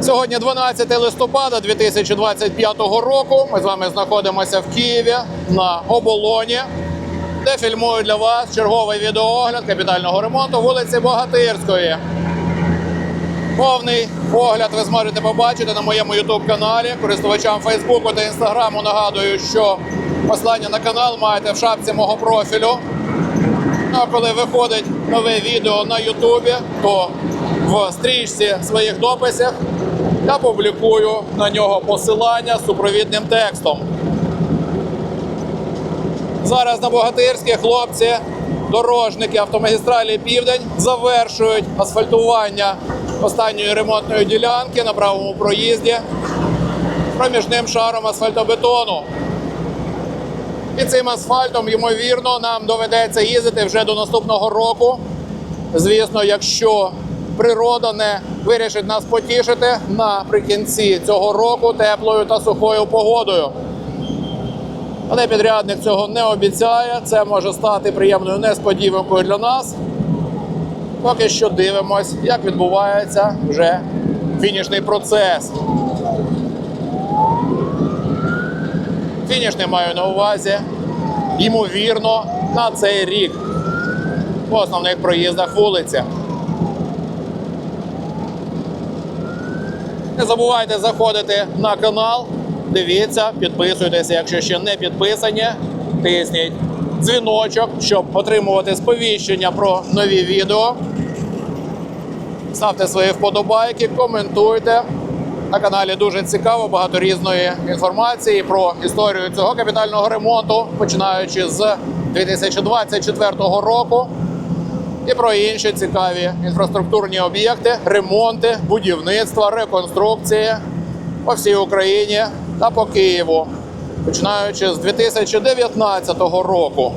Сьогодні 12 листопада 2025 року. Ми з вами знаходимося в Києві на оболоні, де фільмую для вас черговий відеоогляд капітального ремонту вулиці Богатирської. Повний огляд ви зможете побачити на моєму youtube каналі. Користувачам Фейсбуку та Інстаграму нагадую, що послання на канал маєте в шапці мого профілю. А коли виходить нове відео на Ютубі, то в стрічці своїх дописів я публікую на нього посилання з супровідним текстом. Зараз на Богатирській хлопці, дорожники автомагістралі Південь завершують асфальтування останньої ремонтної ділянки на правому проїзді проміжним шаром асфальтобетону. І цим асфальтом, ймовірно, нам доведеться їздити вже до наступного року. Звісно, якщо природа не вирішить нас потішити наприкінці цього року теплою та сухою погодою. Але підрядник цього не обіцяє. Це може стати приємною несподіванкою для нас. Поки що дивимось, як відбувається вже фінішний процес. Фінішний маю на увазі, ймовірно, на цей рік по основних проїздах вулиці. Не забувайте заходити на канал, дивіться, підписуйтеся, якщо ще не підписані, тисніть дзвіночок, щоб отримувати сповіщення про нові відео. Ставте свої вподобайки, коментуйте. На каналі дуже цікаво, багато різної інформації про історію цього капітального ремонту, починаючи з 2024 року, і про інші цікаві інфраструктурні об'єкти, ремонти, будівництва, реконструкції по всій Україні та по Києву, починаючи з 2019 року.